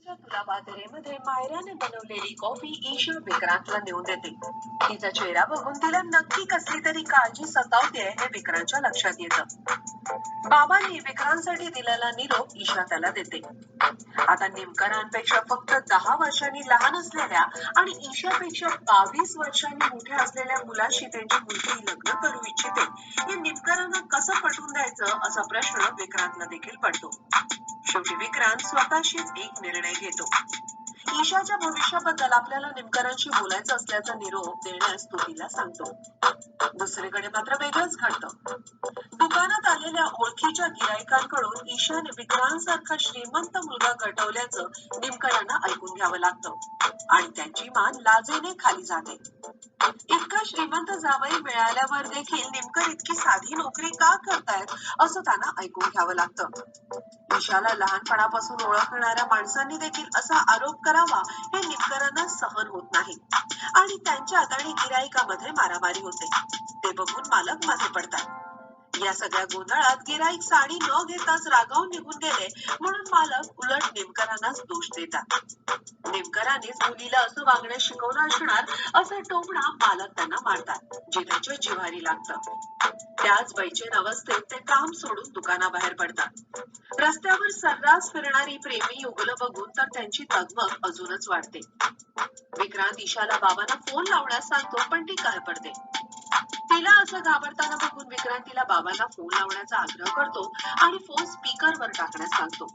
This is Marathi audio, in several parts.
रात्रीच्या तुलाबादरेमध्ये मायराने बनवलेली कॉफी ईशा विक्रांतला नेऊन देते. तिचा चेहरा बघून तिला नक्की कसली तरी काळजी सतावते हे विक्रांतच्या लक्षात येतं. बाबांनी विक्रांतसाठी दिलेला निरोप ईशा त्याला देते. आता निमकरांपेक्षा फक्त दहा वर्षांनी लहान असलेल्या आणि ईशापेक्षा बावीस वर्षांनी मोठ्या असलेल्या मुलाशी त्यांची मुलगी लग्न करू इच्छिते. हे निमकरांना कसं पटवून द्यायचं असा प्रश्न विक्रांतला देखील पडतो. शेवटी विक्रांत स्वतःशीच एक निर्णय घेतो. ईशाच्या भविष्याबद्दल आपल्याला निमकरांशी बोलायचं असल्याचा निरोप देण्यास तो तिला सांगतो. दुसरीकडे मात्र वेगळंच घडतं. दुकानात आलेल्या ओळखीच्या गिरायकांकडून ईशाने विक्रांतसारखा श्रीमंत मुलगा गटवल्याचं निमकरांना ऐकून घ्यावं लागतं. आणि त्यांची मान लाजेने खाली जाते. इतका श्रीमंत जावई मिळाल्यावर देखील निमकर इतकी साधी नोकरी का करतायत असं त्यांना ऐकून घ्यावं लागतं. देशाला लहानपणापासून ओळखणाऱ्या माणसांनी देखील असा आरोप करावा हे निमकरांना सहन होत नाही. आणि त्यांच्यात आणि गिराईकामध्ये मारामारी होते. ते बघून मालकमध्ये पडतात. या सगळ्या गोंधळात गिराईक साडी न घेताच रागावून निघून गेले. म्हणून मालक उलट नेमकरांनाच दोष देतात. नेमकरांनीच मुलीला असं वागणं शिकवलं असणार असं टोमणा मालक त्यांना मारतात. जे जिव्हारी लागतं. त्याच बैचेन अवस्थेत ते काम सोडून दुकानाबाहेर पडतात. रस्त्यावर सर्रास फिरणारी प्रेमी युगलं बघून तर त्यांची तगमग अजूनच वाढते. विक्रांत ईशाला बाबांना फोन लावण्यास सांगतो पण ती काय पडते? तिला असं घाबरताना बघून विक्रांतीला बाबांना फोन लावण्याचा आग्रह करतो आणि फोन स्पीकरवर टाकण्यास सांगतो.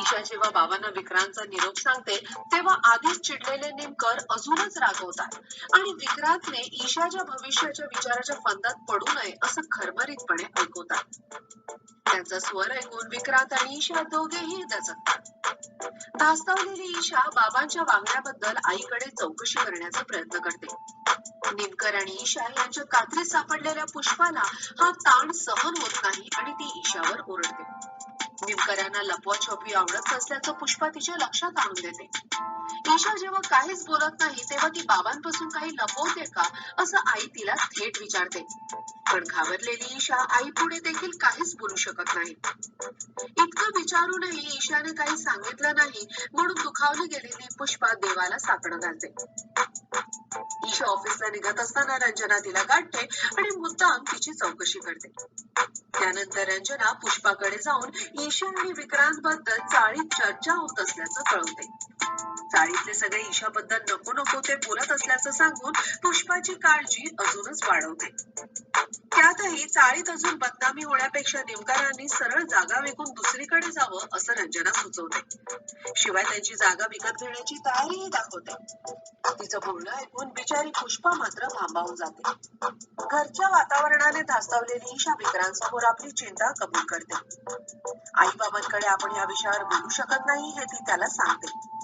ईशा जेव्हा बाबांना विक्रांतचा निरोप सांगते तेव्हा आधीच चिडलेले नेमकर अजूनच रागवतात. आणि विक्रांतने ईशाच्या भविष्याच्या विचाराच्या फंदात पडू नये असं खरमरीतपणे ऐकवतात. त्यांचा स्वर ऐकून विक्रांत आणि ईशा दोघेही दचकतात धास्तावलेली ईशा बाबांच्या वागण्याबद्दल आईकडे चौकशी करण्याचा प्रयत्न करते. निमकर आणि ईशा यांच्या कात्रीत सापडलेल्या पुष्पाला हा ताण सहन होत नाही आणि ती ईशावर ओरडते. निमकरांना लपवाछपवी आवडत नसल्याचं पुष्पा तिच्या लक्षात आणून देते. ईशा जेव्हा काहीच बोलत नाही तेव्हा ती बाबांपासून काही लपवते का असं आई तिला थेट विचारते. पण घाबरलेली ईशा आई पुढे देखील काहीच बोलू शकत नाही. इतकं विचारूनही ईशाने काही सांगितलं नाही म्हणून दुखावली गेलेली पुष्पा देवाला साकडं घालते. ईशा ऑफिसला निघत असताना रंजना तिला गाठते आणि मुद्दाम तिची चौकशी करते. त्यानंतर रंजना पुष्पाकडे जाऊन ईशा आणि विक्रांत बद्दल चाळीत चर्चा होत असल्याचं कळवते. चाळीतले सगळे ईशाबद्दल नको नको ते बोलत असल्याचं सांगून पुष्पाची काळजी अजूनच वाढवते. त्यातही चाळीत अजून बदनामी होण्यापेक्षा निमकारांनी सरळ जागा विकून दुसरीकडे जावं असं रंजना सुचवते. शिवाय त्यांची जागा विकत घेण्याची तयारीही दाखवते. तिचं बोलणं ऐकून बिचारी पुष्पा मात्र भांबावून जाते. घरच्या वातावरणाने धास्तावलेली ईशा विक्रांत आपली चिंता कबूल करते. आई बाबांकडे आपण या विषयावर बोलू शकत नाही हे ती त्याला सांगते.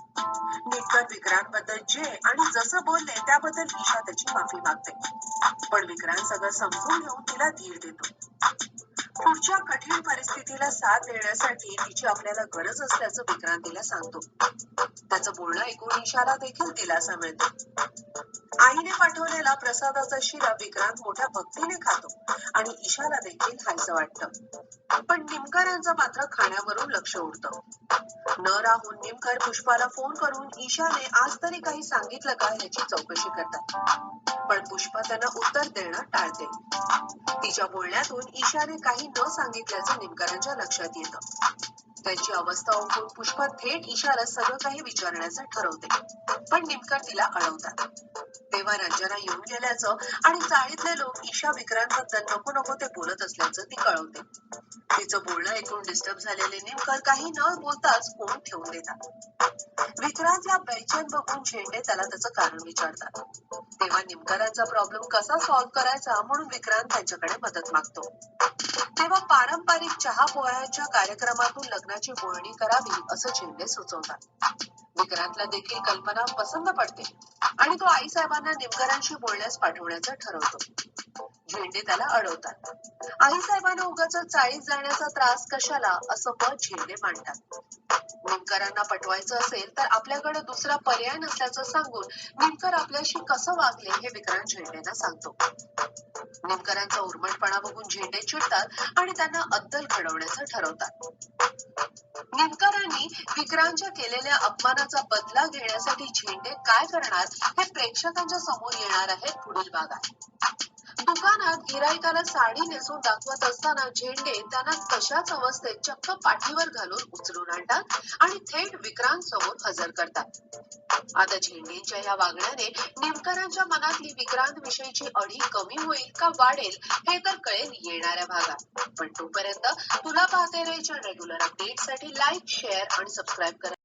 विक्रांत बद्दल जे आणि जसं बोलले त्याबद्दल ईशा त्याची माफी मागते. पण विक्रांत सगळं समजून घेऊन तिला धीर देतो. पुढच्या कठीण परिस्थितीला साथ देण्यासाठी तिची आपल्याला गरज असल्याचं विक्रांत तिला सांगतो. त्याचं बोलणं ऐकून ईशाला देखील दिलासा मिळतो. आईने पाठवलेला प्रसादाचा शिरा विक्रांत मोठ्या भक्तीने खातो आणि ईशाला देखील खायचं वाटतं. पण निमकरांचं मात्र खाण्यावरून लक्ष उडतं. न राहून निमकर पुष्पाला फोन करून ईशाने आज तरी काही सांगितलं का याची चौकशी करतात. पण पुष्पा त्यांना उत्तर देणं टाळते. तिच्या बोलण्यातून ईशाने काही न सांगितल्याचं निमकरांच्या लक्षात येतं. त्यांची अवस्था ओळखून पुष्पा थेट ईशाला सगळं काही विचारण्याचं ठरवते. पण निमकर तिला अडवतात. तेव्हा रंजना येऊन गेल्याचं आणि चाळीतले लोक ईशा विक्रांतबद्दल नको नको ते बोलत असल्याचं ती कळवते. तिचं बोलणं ऐकून डिस्टर्ब झालेले निमकर काही न बोलताच फोन ठेवून देतात? विक्रांतला बेचैन बघून झेंडे त्याला त्याचं कारण विचारतात. तेव्हा निमकरांचा प्रॉब्लेम कसा सॉल्व्ह करायचा म्हणून विक्रांत त्यांच्याकडे मदत मागतो. तेव्हा पारंपरिक चहा पोह्यांच्या कार्यक्रमातून लग्नाची बोलणी करावी असं झेंडे सुचवतात. घरातला देखील कल्पना पसंत पडते आणि तो आई साहेबांना निमकरांशी बोलण्यास पाठवण्याचं ठरवतो. झेंडे त्याला अडवतात. आई साहेबांना उगाच चाळीत जाण्याचा त्रास कशाला असं मत झेंडे मांडतात. विणकरांना पटवायचं असेल तर आपल्याकडे दुसरा पर्याय नसल्याचं सांगून निमकर आपल्याशी कसं वागले हे विक्रांत झेंडेंना सांगतो. विणकरांचा उर्मटपणा बघून झेंडे चिडतात आणि त्यांना अद्दल घडवण्याचं ठरवतात. विणकरांनी विक्रांतच्या केलेल्या अपमानाचा बदला घेण्यासाठी झेंडे काय करणार हे प्रेक्षकांच्या समोर येणार आहे पुढील भागात. दुकानात गिराईकाला साडी नेसून दाखवत असताना झेंडे त्यांना तशाच अवस्थेत चक्क पाठीवर घालून उचलून आणतात आणि थेट विक्रांत समोर हजर करतात. आता झेंडेच्या या वागण्याने निमकरांच्या मनातली विक्रांत विषयीची अडी कमी होईल का वाढेल हे तर कळेल येणाऱ्या भागात. पण तोपर्यंत तुला पाहते रेच्या रेग्युलर अपडेटसाठी लाईक शेअर आणि सबस्क्राईब करा.